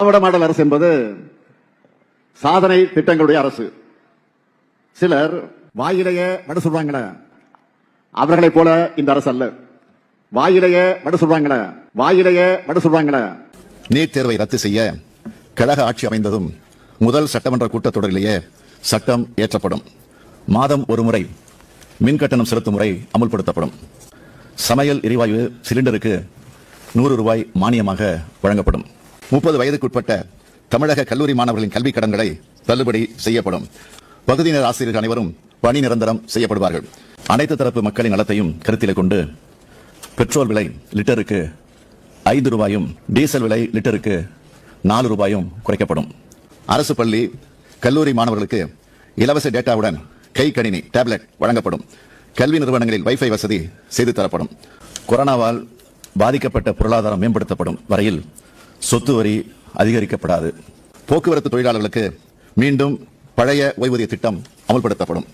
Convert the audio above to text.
திராவிட model அரசு என்பது சாதனை திட்டங்களுடைய அரசு. சிலர் வாயிலேயே வட சொல்றாங்களே அவர்களைப் போல இந்த அரசு அல்ல. வாயிலேயே வட சொல்றாங்களே வாயிலேயே வட சொல்றாங்களே நீட் தேர்வை ரத்து செய்ய கழக ஆட்சி அமைந்ததும் முதல் சட்டமன்ற கூட்டத்தொடரிலேயே சட்டம் இயற்றப்படும் மாதம் ஒரு முறை மின் கட்டணம் செலுத்தும் முறை அமுல்படுத்தப்படும். சமையல் எரிவாயு சிலிண்டருக்கு நூறு ரூபாய் மானியமாக வழங்கப்படும். முப்பது வயதுக்குட்பட்ட தமிழக கல்லூரி மாணவர்களின் கல்விக் கடன்களை தள்ளுபடி செய்யப்படும். பகுதியினர் ஆசிரியர்கள் அனைவரும் பணி நிரந்தரம் செய்யப்படுவார்கள். அனைத்து தரப்பு மக்களின் நலத்தையும் கருத்தில் கொண்டு பெட்ரோல் விலை லிட்டருக்கு ஐந்து ரூபாயும் டீசல் விலை லிட்டருக்கு நாலு ரூபாயும் குறைக்கப்படும். அரசு பள்ளி கல்லூரி மாணவர்களுக்கு இலவச டேட்டாவுடன் கை கணினி டேப்லெட் வழங்கப்படும். கல்வி நிறுவனங்களில் வைஃபை வசதி செய்து தரப்படும். கொரோனாவால் பாதிக்கப்பட்ட பொருளாதாரம் மேம்படுத்தப்படும் வரையில் சொத்து வரி அதிகரிக்கப்படாது. போக்குவரத்து தொழிலாளர்களுக்கு மீண்டும் பழைய ஓய்வூதிய திட்டம் அமல்படுத்தப்படும்.